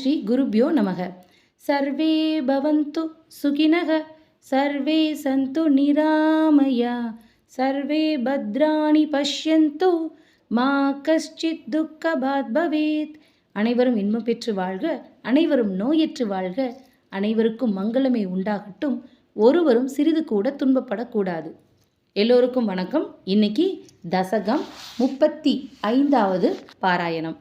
ஸ்ரீ குருப்யோ நமக. சர்வே பவந்து சுகினக சர்வே சந்து நிராமயா சர்வே பத்ராணி பஷ்யந்து மா கஷ்டித் துக்கபாத் பவேத். அனைவரும் இன்பம் பெற்று வாழ்க அனைவரும் நோயற்று வாழ்க அனைவருக்கும் மங்களமே உண்டாகட்டும். ஒருவரும் சிறிது கூட துன்பப்படக்கூடாது. எல்லோருக்கும் வணக்கம். இன்னைக்கு தசகம் முப்பத்தி ஐந்தாவது பாராயணம்.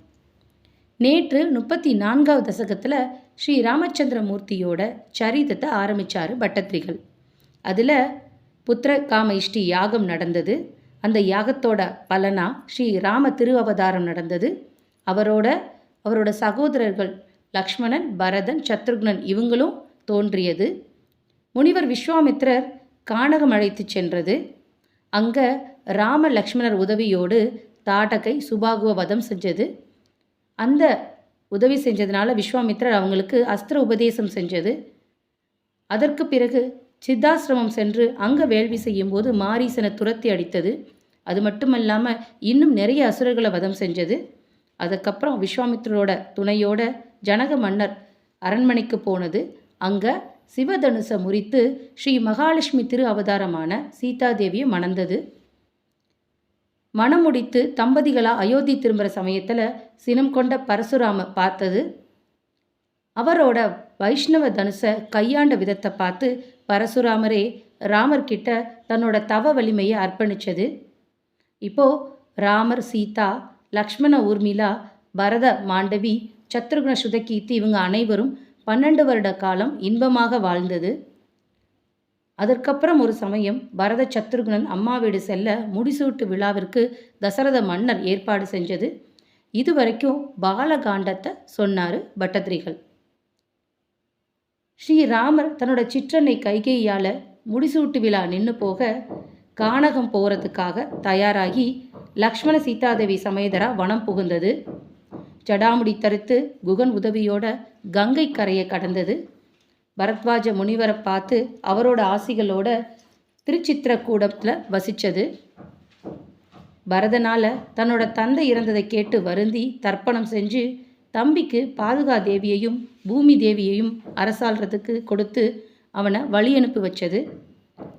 நேற்று முப்பத்தி நான்காவது தசகத்தில் ஸ்ரீ ராமச்சந்திரமூர்த்தியோட சரிதத்தை ஆரம்பித்தார் பட்டத்திரிகள். அதில் புத்திர காம இஷ்டி யாகம் நடந்தது. அந்த யாகத்தோட பலனா ஸ்ரீ ராம திருஅவதாரம் நடந்தது. அவரோட அவரோட சகோதரர்கள் லக்ஷ்மணன் பரதன் சத்ருக்னன் இவங்களும் தோன்றியது. முனிவர் விஸ்வாமித்ரர் கானகம் அழைத்து சென்றது. அங்கே ராம லக்ஷ்மணர் உதவியோடு தாடகை சுபாகுவ வதம் செஞ்சது. அந்த உதவி செஞ்சதுனால விஸ்வாமித்ரர் அவங்களுக்கு அஸ்திர உபதேசம் செஞ்சது. அதற்கு பிறகு சித்தாசிரமம் சென்று அங்கே வேள்வி செய்யும்போது மாரீசனை துரத்தி அடித்தது. அது மட்டுமல்லாமல் இன்னும் நிறைய அசுரர்களை வதம் செஞ்சது. அதுக்கப்புறம் விஸ்வாமித்ரரோட துணையோட ஜனக மன்னர் அரண்மனைக்கு போனது. அங்கே சிவதனுசை முறித்து ஸ்ரீ மகாலட்சுமி திரு அவதாரமான சீதாதேவியை மணந்தது மனம் முடித்து தம்பதிகளா அயோத்தி திரும்புகிற சமயத்தில் சினம் கொண்ட பரசுராம பார்த்தது. அவரோட வைஷ்ணவ தனுசை கையாண்ட விதத்தை பார்த்து பரசுராமரே ராமர்கிட்ட தன்னோட தவ வலிமையை அர்ப்பணிச்சது. இப்போ ராமர் சீதா லக்ஷ்மண ஊர்மிளா பரத மாண்டவி சத்ருகுண சுதகீர்த்தி இவங்க அனைவரும் பன்னெண்டு வருட காலம் இன்பமாக வாழ்ந்தது. அதற்கப்புறம் ஒரு சமயம் பரத சத்ருகுணன் அம்மா வீடு செல்ல முடிசூட்டு விழாவிற்கு தசரத மன்னர் ஏற்பாடு செஞ்சது. இதுவரைக்கும் பாலகாண்டத்தை சொன்னார் பட்டத்திரிகள். ஸ்ரீராமர் தன்னோட சிற்றனை கைகேயால் முடிசூட்டு விழா நின்று போக கானகம் போகிறதுக்காக தயாராகி லக்ஷ்மண சீதாதேவி சமேதரா வனம் புகுந்தது. ஜடாமுடி தருத்து குகன் உதவியோட கங்கை கரையை கடந்தது. பரத்வாஜ முனிவரை பார்த்து அவரோட ஆசிகளோட திருச்சித்திரக்கூடத்தில் வசித்தது பரதனால் தன்னோட தந்தை இறந்ததை கேட்டு வருந்தி தர்ப்பணம் செஞ்சு தம்பிக்கு பாதுகா தேவியையும் பூமி தேவியையும் அரசாள்றதுக்கு கொடுத்து அவனை வழி அனுப்பி வச்சது.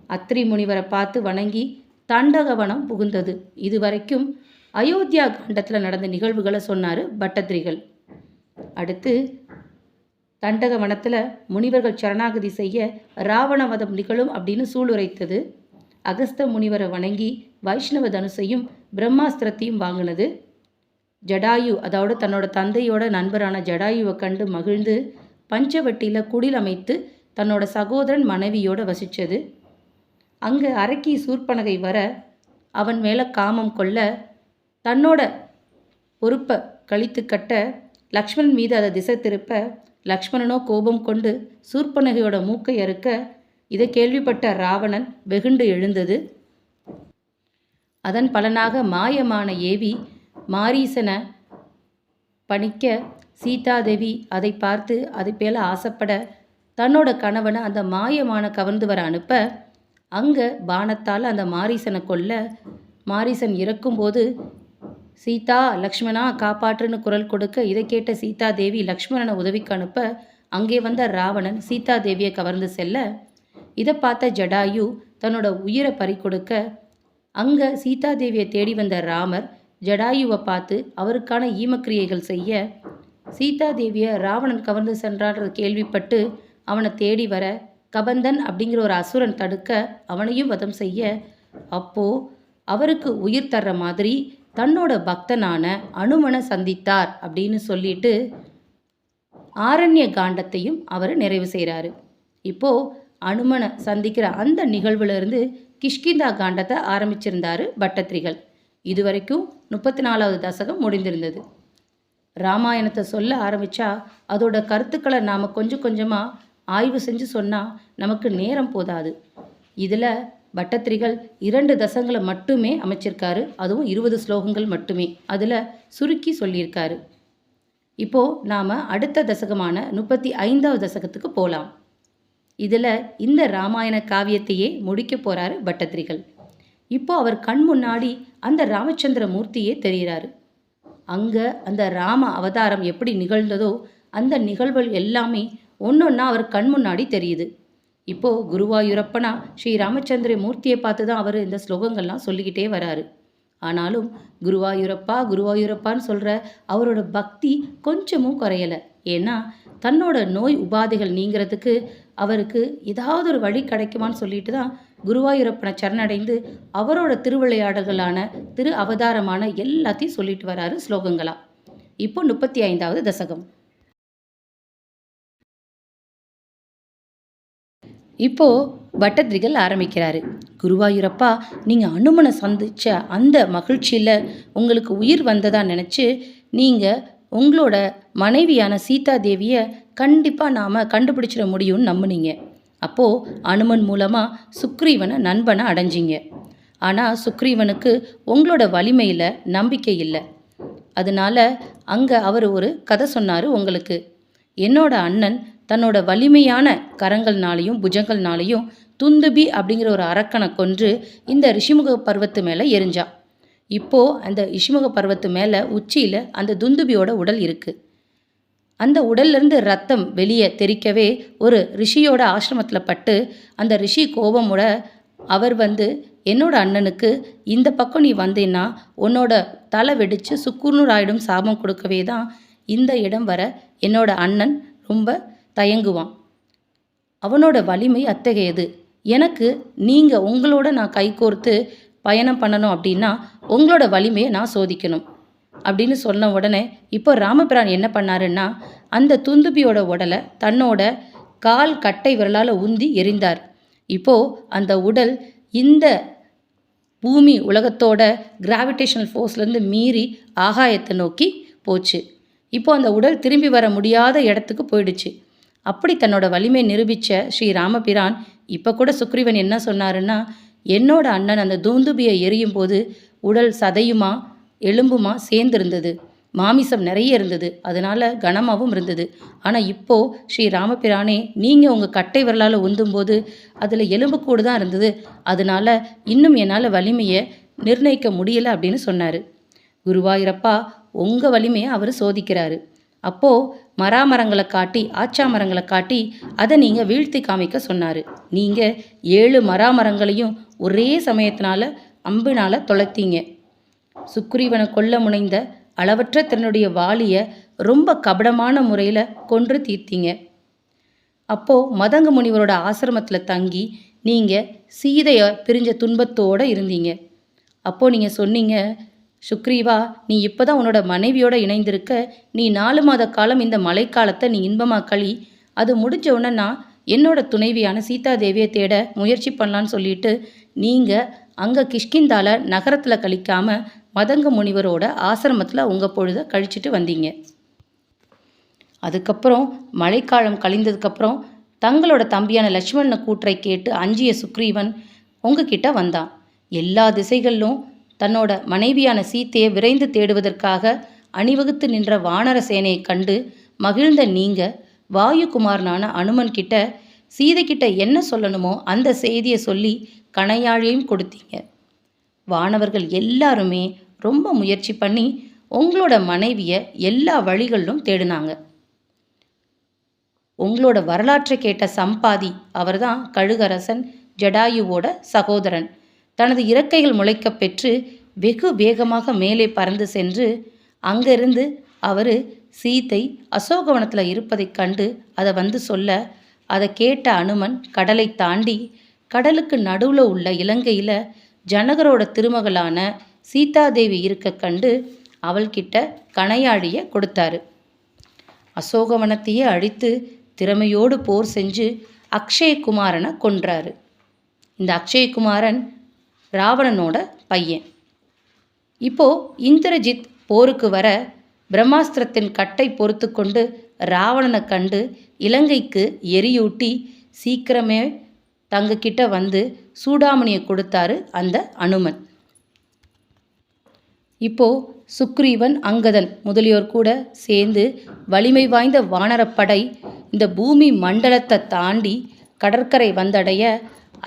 அத்ரி முனிவரை பார்த்து வணங்கி தண்டகவனம் புகுந்தது. இதுவரைக்கும் அயோத்தியா காண்டத்தில் நடந்த நிகழ்வுகளை சொன்னார் பட்டத்திரிகள். அடுத்து தண்டக வனத்தில் முனிவர்கள் சரணாகதி செய்ய ராவணவதம் நிகழும் அப்படின்னு சூளுரைத்தது. அகஸ்த முனிவரை வணங்கி வைஷ்ணவ தனுசையும் பிரம்மாஸ்திரத்தையும் வாங்கினது. ஜடாயு அதோட தன்னோட தந்தையோட நண்பரான ஜடாயுவை கண்டு மகிழ்ந்து பஞ்சவட்டியில் குடில் அமைத்து தன்னோட சகோதரன் மனைவியோட வசித்தது அங்கே அரக்கி சூர்பனகை வர அவன் மேலே காமம் கொள்ள தன்னோட பொறுப்பை கழித்து கட்ட லக்ஷ்மணன் மீது அதை திசை திருப்ப லக்ஷ்மணனோ கோபம் கொண்டு சூர்பனகையோட மூக்கை அறுக்க இதை கேள்விப்பட்ட ராவணன் வெகுண்டு எழுந்தது. அதன் பலனாக மாயமான ஏவி மாரீசனை பணிக்க சீதாதேவி அதை பார்த்து அதை பேல ஆசைப்பட தன்னோட கணவனை அந்த மாயமான கவர்ந்து வர அனுப்ப அங்கே பானத்தால் அந்த மாரீசனை கொல்ல மாரீசன் இறக்கும்போது சீதா லக்ஷ்மணா காப்பாற்றுன்னு குரல் கொடுக்க இதை கேட்ட சீதா தேவி லக்ஷ்மணனை உதவிக்கு அனுப்ப அங்கே வந்த ராவணன் சீதா தேவியை கவர்ந்து செல்ல இதை பார்த்த ஜடாயு தன்னோட உயிரை பறி கொடுக்க. அங்கே சீதா தேவியை தேடி வந்த ராமர் ஜடாயுவை பார்த்து அவருக்கான ஈமக்கிரியைகள் செய்ய சீதா தேவியை ராவணன் கவர்ந்து சென்றான்ற கேள்விப்பட்டு அவனை தேடி வர கபந்தன் அப்படிங்கிற ஒரு அசுரன் தடுக்க அவனையும் வதம் செய்ய அப்போ அவருக்கு உயிர் தர்ற மாதிரி தன்னோட பக்தனான அனுமனை சந்தித்தார் அப்படின்னு சொல்லிட்டு ஆரண்ய காண்டத்தையும் அவர் நிறைவு செய்கிறாரு இப்போ அனுமனை சந்திக்கிற அந்த நிகழ்விலிருந்து கிஷ்கிந்தா காண்டத்தை ஆரம்பிச்சிருந்தாரு பட்டத்திரிகள். இதுவரைக்கும் முப்பத்தி நாலாவது தசகம் முடிந்திருந்தது. ராமாயணத்தை சொல்ல ஆரம்பித்தா அதோட கருத்துக்களை நாம் கொஞ்சம் கொஞ்சமாக ஆய்வு செஞ்சு சொன்னால் நமக்கு நேரம் போதாது. இதில் பட்டத்திரிகள் இரண்டு தசங்களை மட்டுமே அமைச்சிருக்காரு. அதுவும் இருபது ஸ்லோகங்கள் மட்டுமே. அதில் சுருக்கி சொல்லியிருக்காரு. இப்போது நாம் அடுத்த தசகமான முப்பத்தி ஐந்தாவது தசகத்துக்கு போகலாம் இதில் இந்த ராமாயண காவியத்தையே முடிக்க போகிறாரு பட்டத்திரிகள் இப்போ அவர் கண் முன்னாடி அந்த ராமச்சந்திர மூர்த்தியே தெரிகிறாரு அங்கே அந்த ராம அவதாரம் எப்படி நிகழ்ந்ததோ அந்த நிகழ்வுகள் எல்லாமே ஒன்றொன்னா அவர் கண் முன்னாடி தெரியுது. இப்போ குருவாயூரப்பனா ஸ்ரீ ராமச்சந்திர மூர்த்தியை பார்த்து தான் அவர் இந்த ஸ்லோகங்கள்லாம் சொல்லிக்கிட்டே வராரு. ஆனாலும் குருவாயூரப்பா குருவாயூரப்பான்னு சொல்கிற அவரோட பக்தி கொஞ்சமும் குறையலை. ஏன்னா தன்னோட நோய் உபாதைகள் நீங்கிறதுக்கு அவருக்கு ஏதாவது ஒரு வழி கிடைக்குமான்னு சொல்லிட்டு தான் குருவாயூரப்பனை சரணடைந்து அவரோட திருவிளையாடல்களான திரு அவதாரமான எல்லாத்தையும் சொல்லிட்டு வராரு ஸ்லோகங்களா. இப்போ முப்பத்தி ஐந்தாவது தசகம். இப்போ பட்டத்ரிகள் ஆரம்பிக்கிறாரு. குருவாயூரப்பா நீங்கள் அனுமனை சந்திச்ச அந்த மகிழ்ச்சியில் உங்களுக்கு உயிர் வந்ததா நினச்சி நீங்கள் உங்களோட மனைவியான சீதா தேவியை கண்டிப்பாக நாம் கண்டுபிடிச்சிட முடியும்னு நம்புனீங்க. அப்போது அனுமன் மூலமாக சுக்ரீவனை நண்பனை அடைஞ்சிங்க. ஆனால் சுக்ரீவனுக்கு உங்களோட வலிமையில் நம்பிக்கை இல்லை. அதனால அங்கே அவர் ஒரு கதை சொன்னார் உங்களுக்கு. என்னோட அண்ணன் தன்னோட வலிமையான கரங்கள்னாலையும் புஜங்கள்னாலையும் துந்துபி அப்படிங்கிற ஒரு அரக்கனை கொன்று இந்த ரிஷிமுக பர்வத்து மேலே எரிஞ்சா. இப்போது அந்த ரிஷிமுக பர்வத்து மேலே உச்சியில் அந்த துந்துபியோட உடல் இருக்குது அந்த உடல்லேருந்து ரத்தம் வெளியே தெறிக்கவே ஒரு ரிஷியோட ஆசிரமத்தில் பட்டு அந்த ரிஷி கோபமுட அவர் வந்து என்னோட அண்ணனுக்கு இந்த பக்கம் நீ வந்தேன்னா உன்னோட தலை வெடித்து சுக்குநூறு சாபம் கொடுக்கவே தான் இந்த இடம் வர என்னோட அண்ணன் ரொம்ப தயங்குவான். அவனோட வலிமை அத்தகையது. எனக்கு நீங்கள் உங்களோட நான் கைகோர்த்து பயணம் பண்ணணும் அப்படின்னா உங்களோட வலிமையை நான் சோதிக்கணும். அப்படின்னு சொன்ன உடனே இப்போ ராமபிரான் என்ன பண்ணாருன்னா அந்த துந்துபியோட உடலை தன்னோட கால் கட்டை விரலால் உந்தி எரிந்தார். இப்போது அந்த உடல் இந்த பூமி உலகத்தோட கிராவிடேஷனல் ஃபோர்ஸ்லேருந்து மீறி ஆகாயத்தை நோக்கி போச்சு. இப்போ அந்த உடல் திரும்பி வர முடியாத இடத்துக்கு போயிடுச்சு. அப்படி தன்னோட வலிமை நிரூபித்த ஸ்ரீ ராமபிரான் இப்போ கூட சுக்ரீவன் என்ன சொன்னாருன்னா என்னோட அண்ணன் அந்த தூந்துபியை எரியும் போது உடல் சதையுமா எலும்புமா சேர்ந்திருந்தது. மாமிசம் நிறைய இருந்தது. அதனால கனமாகவும் இருந்தது. ஆனால் இப்போது ஸ்ரீ ராமபிரானே நீங்கள் உங்கள் கட்டை விரலால் உந்தும்போது அதில் எலும்புக்கூடு தான் இருந்தது. அதனால இன்னும் என்னால் வலிமையை நிர்ணயிக்க முடியல அப்படின்னு சொன்னார். குருவாயிரப்பா உங்கள் வலிமையை அவர் சோதிக்கிறாரு. அப்போது மராமரங்களை காட்டி ஆச்சா மரங்களை காட்டி அதை நீங்கள் வீழ்த்தி காமிக்க சொன்னார். நீங்கள் ஏழு மராமரங்களையும் ஒரே சமயத்தினால அம்பினால் தொலைத்தீங்க. சுக்ரீவனை கொல்ல முனைந்த அளவற்ற தன்னுடைய வாலியை ரொம்ப கபடமான முறையில் கொன்று தீர்த்தீங்க. அப்போது மதங்க முனிவரோட ஆசிரமத்தில் தங்கி நீங்கள் சீதையை பிரிஞ்ச துன்பத்தோடு இருந்தீங்க. அப்போது நீங்கள் சொன்னீங்க சுக்ரீவா நீ இப்போ தான் உன்னோட மனைவியோட இணைந்திருக்க நீ நாலு மாத காலம் இந்த மழைக்காலத்தை நீ இன்பமாக களி. அது முடிஞ்ச உடனே நான் என்னோட துணைவியான சீதா தேவியை தேட முயற்சி பண்ணலான்னு சொல்லிட்டு நீங்கள் அங்கே கிஷ்கிந்தால நகரத்தில் கழிக்காம மதங்க முனிவரோட ஆசிரமத்தில் உங்கள் பொழுதை கழிச்சிட்டு வந்தீங்க. அதுக்கப்புறம் மழைக்காலம் கழிந்ததுக்கப்புறம் தங்களோட தம்பியான லட்சுமணனை கூற்றை கேட்டு அஞ்சிய சுக்ரீவன் உங்ககிட்ட வந்தான். எல்லா திசைகளிலும் தன்னோட மனைவியான சீத்தையை விரைந்து தேடுவதற்காக அணிவகுத்து நின்ற வானர சேனையை கண்டு மகிழ்ந்த நீங்க வாயுகுமாரனான அனுமன் கிட்ட சீதை கிட்ட என்ன சொல்லணுமோ அந்த செய்தியை சொல்லி கணையாழியும் கொடுத்தீங்க. வானவர்கள் எல்லாருமே ரொம்ப முயற்சி பண்ணி உங்களோட மனைவியை எல்லா வழிகளிலும் தேடினாங்க. உங்களோட வரலாற்றை கேட்ட சம்பாதி அவர்தான் கழுகரசன் ஜடாயுவோட சகோதரன். தனது இறக்கைகள் முளைக்கப் பெற்று வெகு வேகமாக மேலே பறந்து சென்று அங்கிருந்து அவர் சீத்தை அசோகவனத்தில் இருப்பதைக் கண்டு அதை வந்து சொல்ல அதை கேட்ட அனுமன் கடலை தாண்டி கடலுக்கு நடுவில் உள்ள இலங்கையில் ஜனகரோட திருமகளான சீதாதேவி இருக்க கண்டு அவள்கிட்ட கணையாழிய கொடுத்தாரு. அசோகவனத்தையே அழித்து திறமையோடு போர் செஞ்சு அக்ஷயகுமாரனை கொன்றாரு. இந்த அக்ஷயகுமாரன் ராவணனோட பையன். இப்போ இந்திரஜித் போருக்கு வர பிரம்மாஸ்திரத்தின் கட்டை பொறுத்து கொண்டு ராவணனை கண்டு இலங்கைக்கு எரியூட்டி சீக்கிரமே தங்கக்கிட்ட வந்து சூடாமணியை கொடுத்தாரு அந்த அனுமன். இப்போ சுக்ரீவன் அங்கதன் முதலியோர் கூட சேர்ந்து வலிமை வாய்ந்த வானரப்படை இந்த பூமி மண்டலத்தை தாண்டி கடற்கரை வந்தடைய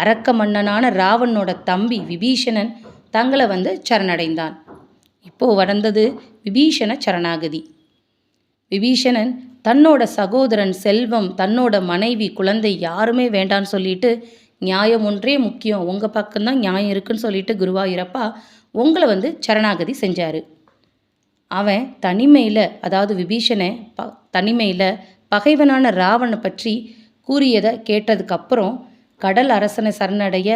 அரக்க மன்னனான ராவணனோட தம்பி விபீஷணன் தங்களை வந்து சரணடைந்தான். இப்போ வளர்ந்தது விபீஷண சரணாகதி. விபீஷணன் தன்னோட சகோதரன் செல்வம் தன்னோட மனைவி குழந்தை யாருமே வேண்டான்னு சொல்லிட்டு நியாயம் ஒன்றே முக்கியம். உங்கள் பக்கம்தான் நியாயம் இருக்குன்னு சொல்லிட்டு குருவாயூரப்பா உங்களை வந்து சரணாகதி செஞ்சார். அவன் தனிமையில் அதாவது விபீஷணை ப தனிமையில் பகைவனான ராவனை பற்றி கூறியதை கேட்டதுக்கப்புறம் கடல் அரசனை சரணடைய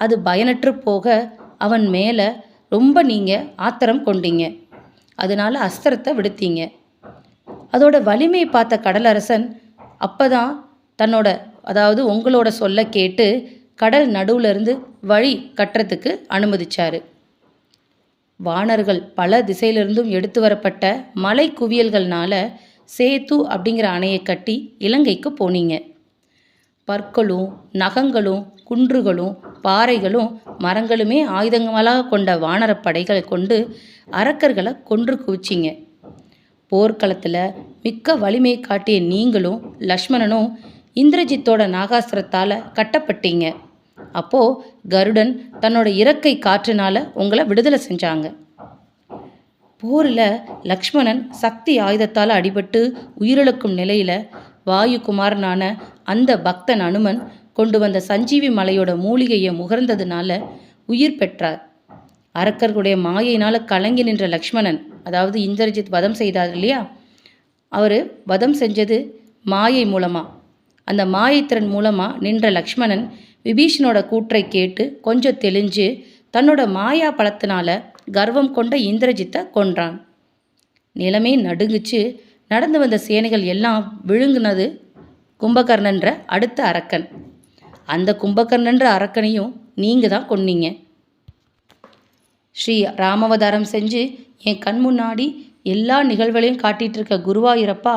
அது பயனற்று போக அவன் மேலே ரொம்ப நீங்கள் ஆத்திரம் கொண்டீங்க. அதனால் அஸ்திரத்தை விடுத்தீங்க. அதோட வலிமையை பார்த்த கடலரசன் அப்பதான் தன்னோட அதாவது உங்களோட சொல்ல கேட்டு கடல் நடுவுலேருந்து வழி கட்டுறதுக்கு அனுமதிச்சார். வானர்கள் பல திசையிலிருந்தும் எடுத்து வரப்பட்ட மலை குவியல்கள்னால சேத்து அப்படிங்கிற அணையை கட்டி இலங்கைக்கு போனீங்க. பற்களும் நகங்களும் குன்றுகளும் பாறைகளும் மரங்களுமே ஆயுதங்களாக கொண்ட வானரப் படைகளை கொண்டு அரக்கர்களை கொன்று குவிச்சிங்க. போர்க்களத்தில் மிக்க வலிமை காட்டிய நீங்களும் லக்ஷ்மணனும் இந்திரஜித்தோட நாகாஸ்திரத்தால் கட்டப்பட்டீங்க. அப்போது கருடன் தன்னோட இறக்கை காற்றுனால உங்களை விடுதலை செஞ்சாங்க. போரில் லக்ஷ்மணன் சக்தி ஆயுதத்தால் அடிபட்டு உயிரிழக்கும் நிலையில் வாயுகுமாரனான அந்த பக்தன் அனுமன் கொண்டு வந்த சஞ்சீவி மலையோட மூலிகையை முகர்ந்ததுனால உயிர் பெற்றார். அரக்கர்களுடைய மாயையினால் கலங்கி நின்ற லக்ஷ்மணன் அதாவது இந்திரஜித் வதம் செய்தார் இல்லையா? அவர் வதம் செஞ்சது மாயை மூலமாக அந்த மாயத்திறன் மூலமாக நின்ற லக்ஷ்மணன் விபீஷனோட கூற்றை கேட்டு கொஞ்சம் தெளிஞ்சு தன்னோட மாயா பலத்தினால கர்வம் கொண்ட இந்திரஜித்தை கொன்றான். நிலமே நடுங்குச்சு. நடந்து வந்த சேனைகள் எல்லாம் விழுங்கினது கும்பகர்ணன்ற அடுத்த அரக்கன். அந்த கும்பகர்ணன்ற அரக்கனையும் நீங்கள் தான் கொன்னீங்க. ஸ்ரீ ராமவதாரம் செஞ்சு என் கண் முன்னாடி எல்லா நிகழ்வுகளையும் காட்டிட்டு இருக்க குருவாயூரப்பா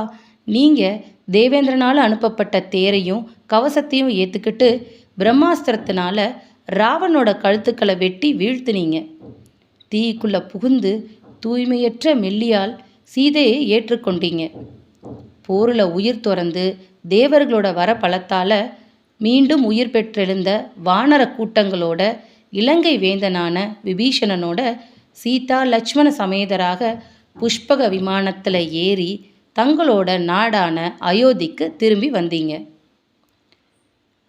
நீங்கள் தேவேந்திரனால் அனுப்பப்பட்ட தேரையும் கவசத்தையும் ஏற்றுக்கிட்டு பிரம்மாஸ்திரத்தினால ராவனோட கழுத்துக்களை வெட்டி வீழ்த்துனீங்க. தீக்குள்ளே புகுந்து தூய்மையற்ற மெல்லியால் சீதையை ஏற்றுக்கொண்டீங்க. போரில் உயிர் துறந்து தேவர்களோட வர பலத்தால் மீண்டும் உயிர் பெற்றெழுந்த வானர கூட்டங்களோட இலங்கை வேந்தனான விபீஷணனோட சீதா லட்சுமண சமேதராக புஷ்பக விமானத்தில் ஏறி தங்களோட நாடான அயோத்திக்கு திரும்பி வந்தீங்க.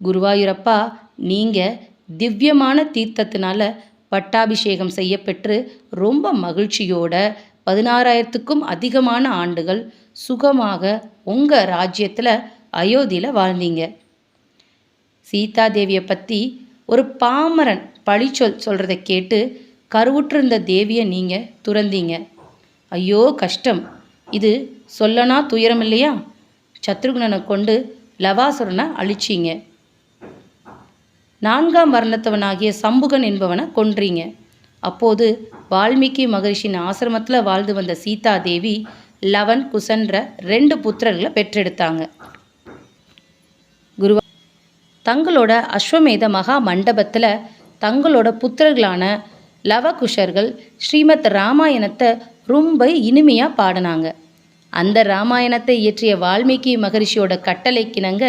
குருவாயூரப்பா நீங்கள் திவ்யமான தீர்த்தத்தினால பட்டாபிஷேகம் செய்யப்பெற்று ரொம்ப மகிழ்ச்சியோட பதினாறாயிரத்துக்கும் அதிகமான ஆண்டுகள் சுகமாக உங்கள் ராஜ்யத்தில் அயோத்தியில் வாழ்ந்தீங்க. சீதாதேவியை பற்றி ஒரு பாமரன் பழிச்சொல் சொல்கிறத கேட்டு கருவுற்றிருந்த தேவியை நீங்கள் துறந்தீங்க. ஐயோ கஷ்டம். இது சொல்லனா துயரம் இல்லையா? சத்ருகுணனை கொண்டு லவாசுரனை அழிச்சிங்க. நான்காம் வர்ணத்தவனாகிய சம்புகன் என்பவனை கொன்றீங்க. அப்போது வால்மீகி மகரிஷின் ஆசிரமத்தில் வாழ்ந்து வந்த சீதா தேவி லவன் குசன்ற ரெண்டு புத்திரர்களை பெற்றெடுத்தாங்க. தங்களோட அஸ்வமேத மகா மண்டபத்தில் தங்களோட புத்திரர்களான லவகுஷர்கள் ஸ்ரீமத் ராமாயணத்தை ரொம்ப இனிமையாக பாடினாங்க. அந்த ராமாயணத்தை இயற்றிய வால்மீகி மகரிஷியோட கட்டளைக்கிணங்க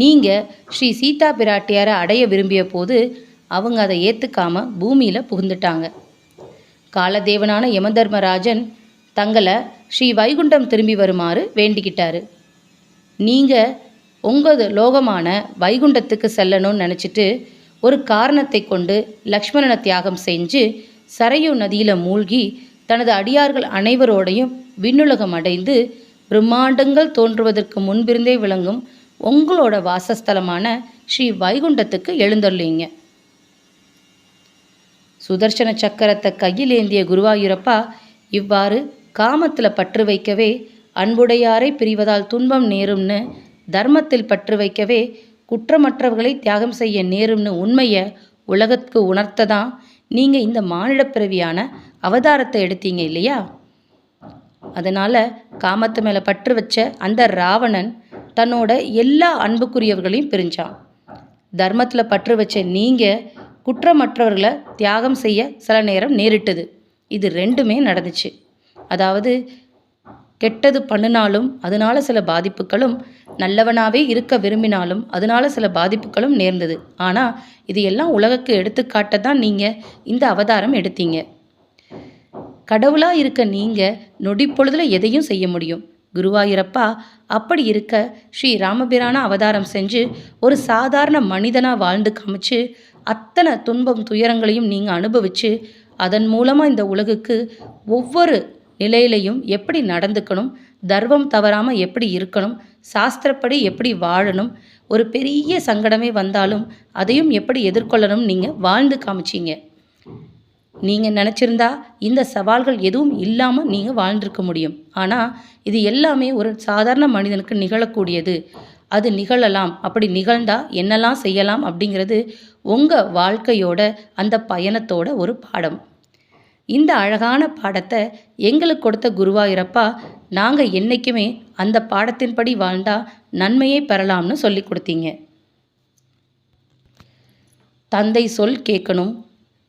நீங்கள் ஸ்ரீ சீதா பிராட்டியாரை அடைய விரும்பிய போது அவங்க அதை ஏற்றுக்காம பூமியில் புகுந்துட்டாங்க. காலதேவனான யமதர்மராஜன் தங்களை ஸ்ரீ வைகுண்டம் திரும்பி வருமாறு வேண்டிக்கிட்டாரு. நீங்கள் உங்கள் லோகமான வைகுண்டத்துக்கு செல்லணும்னு நினச்சிட்டு ஒரு காரணத்தை கொண்டு லக்ஷ்மணனை தியாகம் செஞ்சு சரையு நதியில் மூழ்கி தனது அடியார்கள் அனைவரோடையும் விண்ணுலகம் அடைந்து பிரம்மாண்டங்கள் தோன்றுவதற்கு முன்பிருந்தே விளங்கும் உங்களோட வாசஸ்தலமான ஸ்ரீ வைகுண்டத்துக்கு எழுந்தருளீங்க. சுதர்சன சக்கரத்தை கையில் ஏந்திய குருவாயூரப்பா இவ்வாறு காமத்தில் பற்று வைக்கவே அன்புடையாரை பிரிவதால் துன்பம் நேரும்னு தர்மத்தில் பற்று வைக்கவே குற்றமற்றவர்களை தியாகம் செய்ய நேரும்னு உண்மையை உலகத்துக்கு உணர்த்ததான் நீங்கள் இந்த மானிடப் பிறவியான அவதாரத்தை எடுத்தீங்க இல்லையா? அதனால் காமத்து மேலே பற்று வச்ச அந்த ராவணன் தன்னோட எல்லா அன்புக்குரியவர்களையும் பிரிஞ்சான் தர்மத்தில் பற்று வச்ச நீங்கள் குற்றமற்றவர்களை தியாகம் செய்ய சில நேரம் நேரிட்டது. இது ரெண்டுமே நடந்துச்சு. அதாவது கெட்டது பண்ணினாலும் அதனால சில பாதிப்புகளும் நல்லவனாவே இருக்க விரும்பினாலும் அதனால சில பாதிப்புகளும் நேர்ந்தது. ஆனால் இது எல்லாம் உலகுக்கு எடுத்துக்காட்ட தான் நீங்கள் இந்த அவதாரம் எடுத்தீங்க. கடவுளாக இருக்க நீங்கள் நொடி எதையும் செய்ய முடியும். குருவாயூரப்பா அப்படி இருக்க ஸ்ரீ ராமபிரான அவதாரம் செஞ்சு ஒரு சாதாரண மனிதனாக வாழ்ந்து காமிச்சு அத்தனை துன்பம் துயரங்களையும் நீங்கள் அனுபவித்து அதன் மூலமாக இந்த உலகுக்கு ஒவ்வொரு நிலையிலையும் எப்படி நடந்துக்கணும் தர்மம் தவறாமல் எப்படி இருக்கணும் சாஸ்திரப்படி எப்படி வாழணும் ஒரு பெரிய சங்கடமே வந்தாலும் அதையும் எப்படி எதிர்கொள்ளணும் நீங்கள் வாழ்ந்து காமிச்சிங்க. நீங்கள் நினச்சிருந்தா இந்த சவால்கள் எதுவும் இல்லாமல் நீங்கள் வாழ்ந்திருக்க முடியும். ஆனால் இது எல்லாமே ஒரு சாதாரண மனிதனுக்கு நிகழக்கூடியது. அது நிகழலாம். அப்படி நிகழ்ந்தால் என்னெல்லாம் செய்யலாம் அப்படிங்கிறது உங்கள் வாழ்க்கையோட அந்த பயணத்தோட ஒரு பாடம். இந்த அழகான பாடத்தை எங்களுக்கு கொடுத்த குருவாயூரப்பா நாங்கள் என்றைக்குமே அந்த பாடத்தின்படி வாழ்ந்தா நன்மையை பெறலாம்னு சொல்லி கொடுத்தீங்க. தந்தை சொல் கேட்கணும்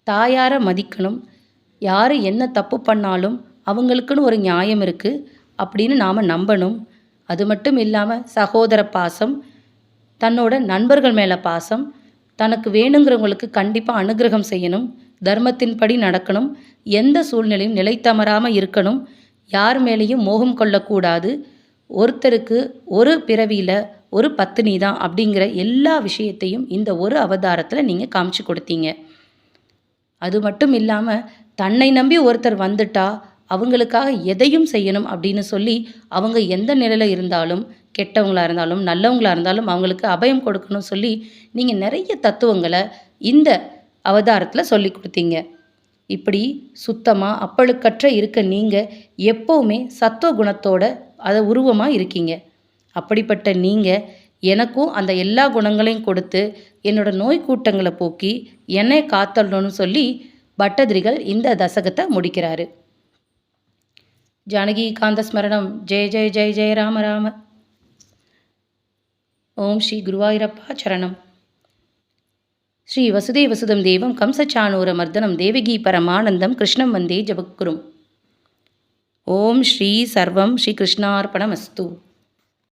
தாயாரை மதிக்கணும் யார் என்ன தப்பு பண்ணாலும் அவங்களுக்குன்னு ஒரு நியாயம் இருக்குது அப்படின்னு நாம் நம்பணும். அது மட்டும் இல்லாமல் சகோதர பாசம் தன்னோட நண்பர்கள் மேலே பாசம் தனக்கு வேணுங்கிறவங்களுக்கு கண்டிப்பாக அனுகிரகம் செய்யணும். தர்மத்தின்படி நடக்கணும். எந்த சூழ்நிலையும் நிலைத்தமராமல் இருக்கணும். யார் மேலேயும் மோகம் கொள்ளக்கூடாது. ஒருத்தருக்கு ஒரு பிறவியில் ஒரு பத்தினி தான் அப்படிங்கிற எல்லா விஷயத்தையும் இந்த ஒரு அவதாரத்தில் நீங்கள் காமிச்சு கொடுத்தீங்க. அது மட்டும் இல்லாமல் தன்னை நம்பி ஒருத்தர் வந்துட்டா அவங்களுக்காக எதையும் செய்யணும் அப்படின்னு சொல்லி அவங்க எந்த நிலையில் இருந்தாலும் கெட்டவங்களாக இருந்தாலும் நல்லவங்களாக இருந்தாலும் அவங்களுக்கு அபயம் கொடுக்கணும் சொல்லி நீங்கள் நிறைய தத்துவங்களை இந்த அவதாரத்தில் சொல்லி கொடுத்தீங்க. இப்படி சுத்தமாக அப்பழுக்கற்ற இருக்க நீங்கள் எப்போவுமே சத்துவ குணத்தோட அதை உருவமாக இருக்கீங்க. அப்படிப்பட்ட நீங்கள் எனக்கும் அந்த எல்லா குணங்களையும் கொடுத்து என்னோடய நோய் கூட்டங்களை போக்கி என்னை காத்தள்ளணும்னு சொல்லி பட்டதிரிகள் இந்த தசகத்தை முடிக்கிறாரு. ஜானகி காந்த ஸ்மரணம். ஜெய ஜெய ஜெய ஜெய ராம ராம. ஓம் ஸ்ரீ குருவாயூரப்பா சரணம். ஸ்ரீ வசுதேவசுதம் தேவம் கம்சச்சானூர மர்தனம் தேவகி பரமானந்தம் கிருஷ்ணம் வந்தே ஜபக்குரும் ஓம் ஸ்ரீ சர்வம் ஸ்ரீ கிருஷ்ணார்ப்பணமஸ்து